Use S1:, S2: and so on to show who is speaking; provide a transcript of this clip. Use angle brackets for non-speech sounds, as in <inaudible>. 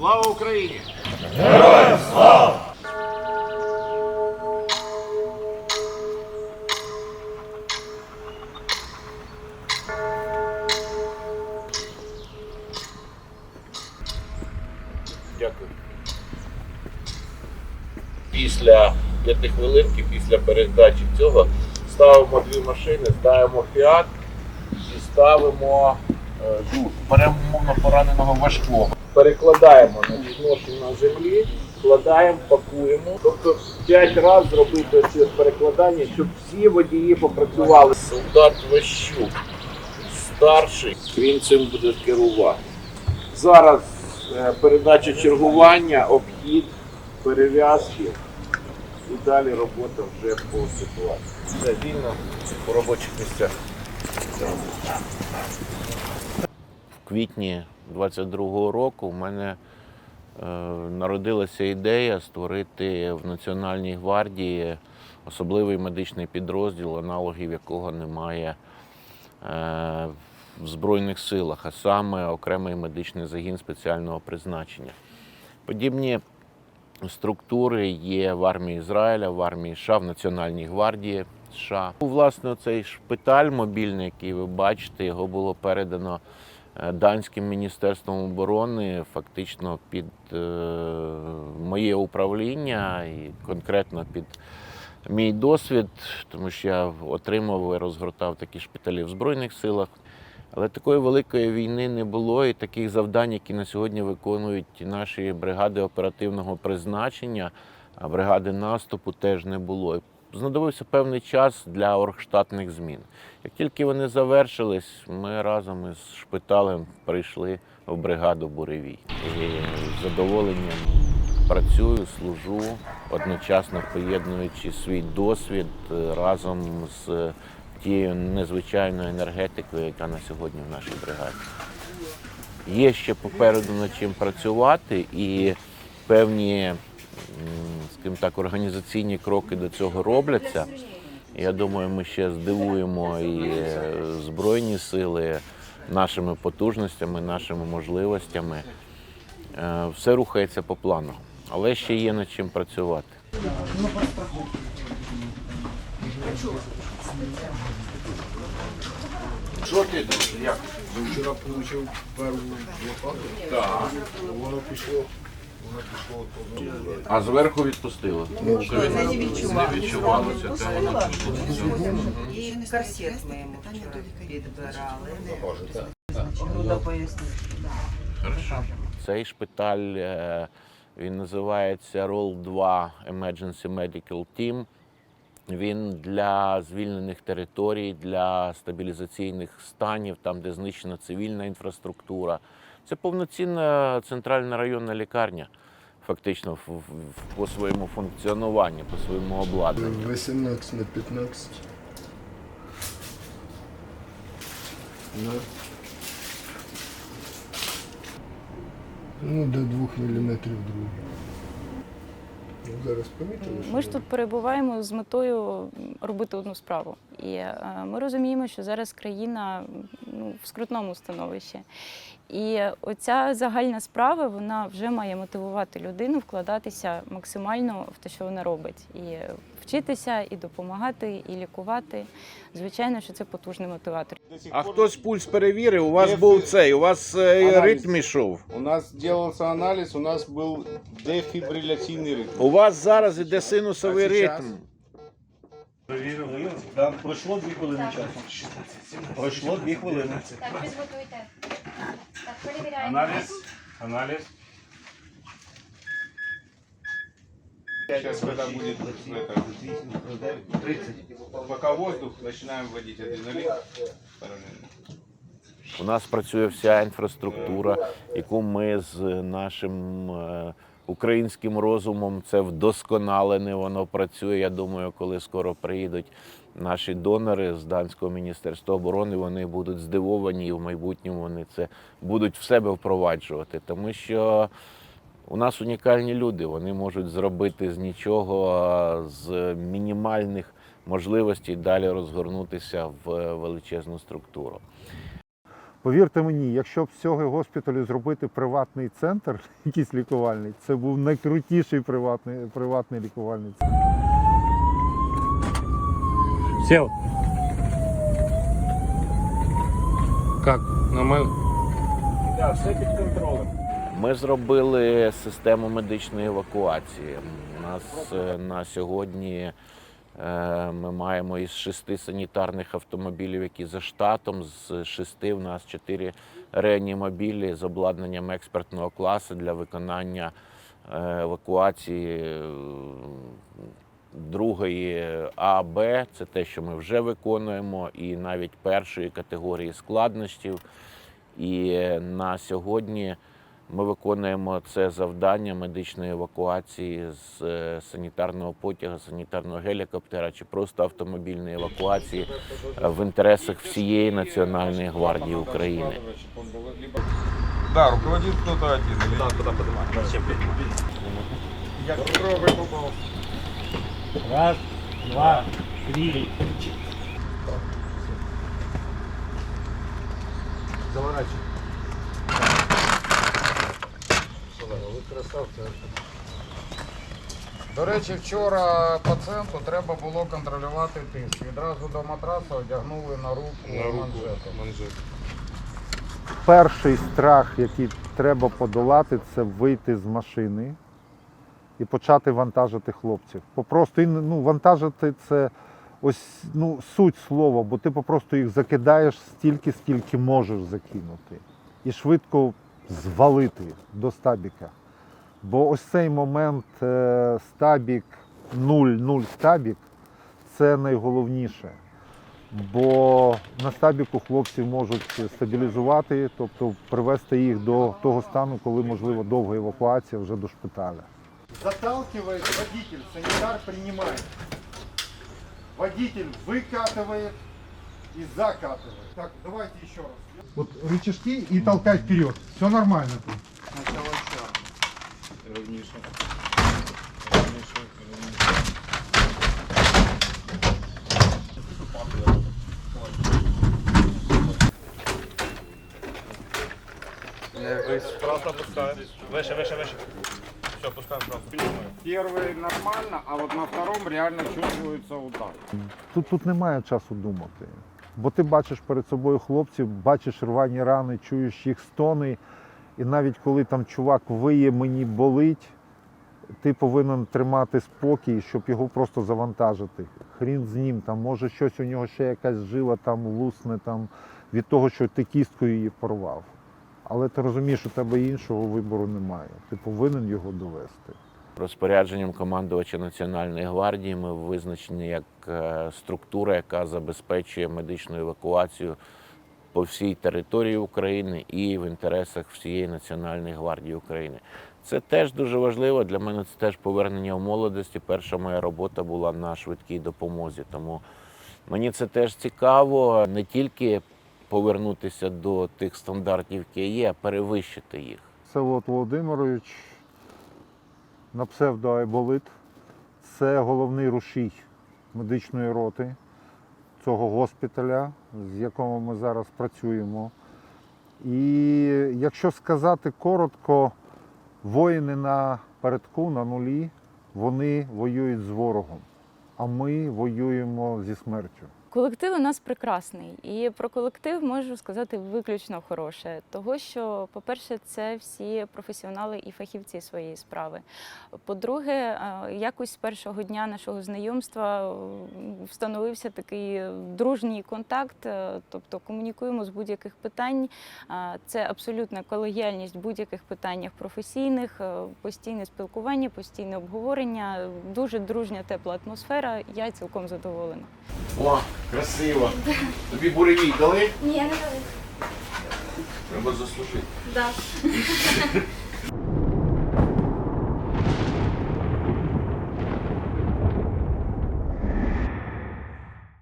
S1: Слава Україні! Дякую. Після п'ятихвилинки, після передачі цього, ставимо дві машини, ставимо фіат і ставимо е, жук. Беремо умовно пораненого важкого. Перекладаємо на відношення на землі, складаємо, пакуємо. Тобто 5 разів зробити це перекладання, щоб всі водії попрацювали. Солдат Ващук, старший, він цим буде керувати. Зараз е, передача чергування, обхід, перев'язки і далі робота вже по ситуації. Все вільно по робочих місцях. В квітні 22-го року в мене е, народилася ідея створити в Національній гвардії особливий медичний підрозділ, аналогів якого немає е, в Збройних силах, а саме окремий медичний загін спеціального призначення. Подібні структури є в армії Ізраїля, в армії США, в Національній гвардії США. Власне, цей шпиталь мобільний, який ви бачите, його було передано данським міністерством оборони, фактично під е, моє управління і конкретно під мій досвід, тому що я отримав і розгортав такі шпиталі в Збройних силах. Але такої великої війни не було, і таких завдань, які на сьогодні виконують наші бригади оперативного призначення, а бригади наступу теж не було. Знадобився певний час для оргштатних змін. Як тільки вони завершились, ми разом із шпиталем прийшли в бригаду Буревій. І з задоволенням працюю, служу, одночасно поєднуючи свій досвід е, разом з тією незвичайною енергетикою, яка на сьогодні в нашій бригаді. Є ще попереду над чим працювати, і певні, скажімо так, організаційні кроки до цього робляться. Я думаю, ми ще здивуємо і е, Збройні сили нашими потужностями, нашими можливостями. Е, Все рухається по плану, але ще є над чим працювати. Що ти там? Як?
S2: Вчора отримав першу лопату,
S1: Так.
S2: воно пішло,
S1: А зверху відпустило.
S2: Ну,
S3: Це не відчувалося.
S1: Не відчувалося.
S3: І корсет ми йому вчора підбирали. Ну, да пояснити.
S1: Хорошо. Цей шпиталь е, він називається Roll 2 Emergency Medical Team. Він для звільнених територій, для стабілізаційних станів, там, де знищена цивільна інфраструктура. Це повноцінна центральна районна лікарня, фактично в- в- по своєму функціонуванню, по своєму обладнанню.
S2: 18 на 15. На. Ну, до 2 мм другий. Зараз помітили,
S4: Ми ж тут перебуваємо з метою робити одну справу. І е, ми розуміємо, що зараз країна ну, в скрутному становищі. І оця загальна справа вона вже має мотивувати людину вкладатися максимально в те, що вона робить, і вчитися, і допомагати, і лікувати. Звичайно, що це потужний мотиватор.
S1: А хтось пульс перевірив, у вас був цей, у вас е,
S5: Аналіз.
S1: ритм ішов.
S5: У нас делался анализ, у нас был дефибрилляционный ритм.
S1: У вас зараз іде синусовий ритм.
S6: Перевірили. Так, пройшло дві хвилини часу. Пройшло дві хвилини.
S7: Так, підготуйте. Так, перевіряємо.
S6: Аналіз. Аналіз.
S5: Сейчас когда будет это, пока воздух, начинаем вводить адреналин. параллельно.
S1: У нас працює вся інфраструктура, яку ми з нашим е, українським розумом це вдосконалене. Воно працює. Я думаю, коли скоро приїдуть наші донори з данського міністерства оборони, вони будуть здивовані і в майбутньому вони це будуть в себе впроваджувати, тому що. У нас унікальні люди, вони можуть зробити з нічого, з мінімальних можливостей далі розгорнутися в величезну структуру.
S8: Повірте мені, якщо б з цього госпіталю зробити приватний центр, <laughs> якийсь лікувальний, це був найкрутіший приватний, приватний лікувальний центр.
S6: Сел. Как? Нормально? Да, все під контролем.
S1: Ми зробили систему медичної евакуації. У нас е, на сьогодні ми маємо із шести санітарних автомобілів, які за штатом. З шести в нас чотири реанімобілі з обладнанням експертного класу для виконання е, евакуації е, другої А, Б. Це те, що ми вже виконуємо, і навіть першої категорії складнощів. І е, на сьогодні ми виконуємо це завдання медичної евакуації з е, санітарного потяга, санітарного гелікоптера чи просто автомобільної евакуації е, в інтересах всієї Національної гвардії України.
S9: Да, руководит кто-то один. Да, куда поднимать?
S6: Раз, два, три.
S8: Заворачуй. Ви красавці.
S9: До речі, вчора пацієнту треба було контролювати тиск. Відразу до матраса одягнули на руку, манжету.
S8: Перший страх, який треба подолати, це вийти з машини і почати вантажити хлопців. Попросту ну, вантажити це ось ну, суть слова, бо ти попросту їх закидаєш стільки, скільки можеш закинути. І швидко звалити до стабіка. Бо ось цей момент е, стабік 0-0 стабік це найголовніше. Бо на стабіку хлопці можуть стабілізувати, тобто привести їх до того стану, коли можливо довга евакуація вже до шпиталя. Заталкивает водитель, санитар принимает. Водитель выкатывает и закатывает. Так, давайте еще раз. Вот рычажки и толкай вперед. Все нормально тут.
S5: Сначала що? Ровніше.
S6: Просто пускаем. Выше, выше, выше. Все, пускаем просто.
S9: Первый нормально, а вот на втором реально чувствуется удар.
S8: Тут, тут немає часу думати. Бо ти бачиш перед собою хлопців, бачиш рвані рани, чуєш їх стони. І навіть коли там чувак виє, мені болить, ти повинен тримати спокій, щоб його просто завантажити. Хрін з ним, там може щось у нього ще якась жила там лусне там, від того, що ти кісткою її порвав. Але ти розумієш, у тебе іншого вибору немає. Ти повинен його довести.
S1: Розпорядженням командувача Національної гвардії ми визначені як е, структура, яка забезпечує медичну евакуацію по всій території України і в інтересах всієї Національної гвардії України. Це теж дуже важливо. Для мене це теж повернення в молодості. Перша моя робота була на швидкій допомозі. Тому мені це теж цікаво не тільки повернутися до тих стандартів, які є, а перевищити їх.
S8: Всеволод Володимирович на псевдо Айболит. Це головний рушій медичної роти цього госпіталя, з якого ми зараз працюємо. І якщо сказати коротко, воїни на передку, на нулі, вони воюють з ворогом, а ми воюємо зі смертю.
S4: Колектив у нас прекрасний, і про колектив можу сказати виключно хороше. Того, що, по-перше, це всі професіонали і фахівці своєї справи. По-друге, е, якось з першого дня нашого знайомства е, встановився такий дружній контакт, е, тобто комунікуємо з будь-яких питань. Це абсолютна колегіальність в будь-яких питаннях професійних, постійне спілкування, постійне обговорення, дуже дружня, тепла атмосфера. Я цілком задоволена.
S1: Красиво. Тобі буревій дали?
S7: Ні, не дали.
S1: Треба заслужити.
S7: Да. <laughs>